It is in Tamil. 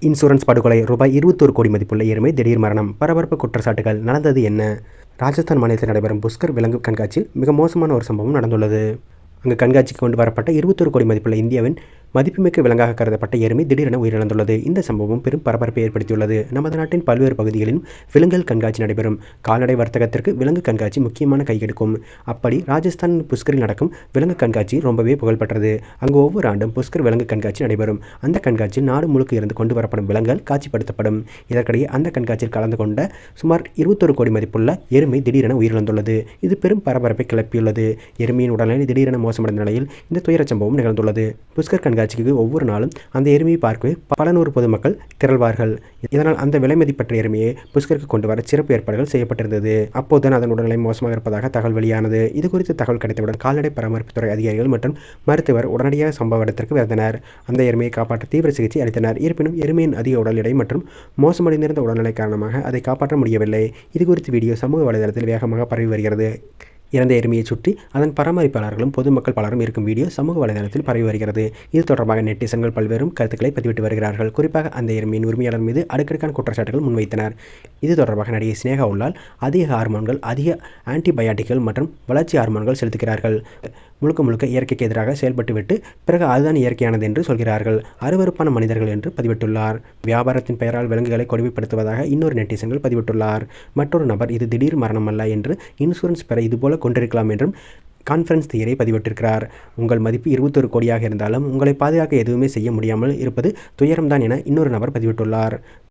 இன்சூரன்ஸ் படுகொலை ரூபாய் இருபத்தோரு கோடி மதிப்புள்ள எருமை திடீர் மரணம் பரபரப்பு குற்றச்சாட்டுகள் நடந்தது என்ன? ராஜஸ்தான் மாநிலத்தில் நடைபெறும் புஷ்கர் விலங்கு கண்காட்சியில் மிக மோசமான ஒரு சம்பவம் நடந்துள்ளது. அங்கு கண்காட்சிக்கு கொண்டு வரப்பட்ட இருபத்தொரு கோடி மதிப்புள்ள இந்தியாவின் மதிப்புமிக்க விலங்காக கருதப்பட்ட எருமை திடீரென உயிரிழந்துள்ளது. இந்த சம்பவம் பெரும் பரபரப்பை ஏற்படுத்தியுள்ளது. நமது நாட்டின் பல்வேறு பகுதிகளிலும் விலங்குகள் கண்காட்சி நடைபெறும். கால்நடை வர்த்தகத்திற்கு விலங்கு கண்காட்சி முக்கியமான கையெடுக்கும். அப்படி ராஜஸ்தான் புஷ்கரில் நடக்கும் விலங்கு கண்காட்சி ரொம்பவே புகழ்பெற்றது. அங்கு ஒவ்வொரு ஆண்டும் புஷ்கர் விலங்கு கண்காட்சி நடைபெறும். அந்த கண்காட்சியில் நாடு முழுக்க இருந்து கொண்டு வரப்படும் விலங்குகள் காட்சிப்படுத்தப்படும். இதற்கிடையே அந்த கண்காட்சியில் கலந்து கொண்ட சுமார் இருபத்தொரு கோடி மதிப்புள்ள எருமை திடீரென உயிரிழந்துள்ளது. இது பெரும் பரபரப்பை கிளப்பியுள்ளது. எருமையின் உடல்நிலை திடீரென மோசமடைந்த நிலையில் இந்த துயர சம்பவம் நிகழ்ந்துள்ளது. புஷ்கர் கண்காட்சி கண்காட்சிக்கு ஒவ்வொரு நாளும் அந்த எருமையை பார்க்கவே பல நூறு பொதுமக்கள் திரள்வார்கள். இதனால் அந்த விலை மதிப்பற்ற எருமையை புஷ்கருக்கு கொண்டு வர சிறப்பு ஏற்பாடுகள் செய்யப்பட்டிருந்தது. அப்போதுதான் அதன் உடல்நிலை மோசமாக இருப்பதாக தகவல் வெளியானது. இது குறித்து தகவல் கிடைத்தவுடன் கால்நடை பராமரிப்புத்துறை அதிகாரிகள் மற்றும் மருத்துவர் உடனடியாக சம்பவ இடத்திற்கு வந்தனர் அந்த எருமையை காப்பாற்ற தீவிர சிகிச்சை அளித்தனர். இருப்பினும் எருமையின் அதிக உடல் எடை மற்றும் மோசமடைந்திருந்த உடல்நிலை காரணமாக அதை காப்பாற்ற முடியவில்லை. இது குறித்து வீடியோ சமூக வலைதளத்தில் வேகமாக பரவி வருகிறது. இறந்த எருமையை சுற்றி அதன் பராமரிப்பாளர்களும் பொதுமக்கள் பலரும் இருக்கும் வீடியோ சமூக வலைதளத்தில் பரவி வருகிறது. இது தொடர்பாக நெட்டிசன்கள் பல்வேறு கருத்துக்களை பதிவிட்டு வருகிறார்கள். குறிப்பாக அந்த எருமையின் உரிமையாளர் மீது அடுக்கடுக்கான குற்றச்சாட்டுகள் முன்வைத்தனர். இது தொடர்பாக நடிகை சினேகா உள்ளால் அதிக ஹார்மோன்கள் அதிக ஆன்டிபயாட்டிக்கள் மற்றும் வளர்ச்சி ஹார்மோன்கள் செலுத்துகிறார்கள். முழுக்க முழுக்க இயற்கைக்கு எதிராக செயல்பட்டுவிட்டு பிறகு அதுதான் இயற்கையானது என்று சொல்கிறார்கள். அருவருப்பான மனிதர்கள் என்று பதிவிட்டுள்ளார். வியாபாரத்தின் பெயரால் விலங்குகளை கொடுமைப்படுத்துவதாக இன்னொரு நெட்டிசன்கள் பதிவிட்டுள்ளார். மற்றொரு நபர் இது திடீர் மரணமல்ல என்று இன்சூரன்ஸ் பெற இதுபோல கொண்டிருக்கலாம் என்றும் கான்ஃபரன்ஸ் தியரை பதிவிட்டிருக்கிறார். உங்கள் மதிப்பு இருபத்தொரு கோடியாக இருந்தாலும் உங்களை பாதுகாக்க எதுவுமே செய்ய முடியாமல் இருப்பது துயரம்தான் என இன்னொரு நபர் பதிவிட்டுள்ளார்.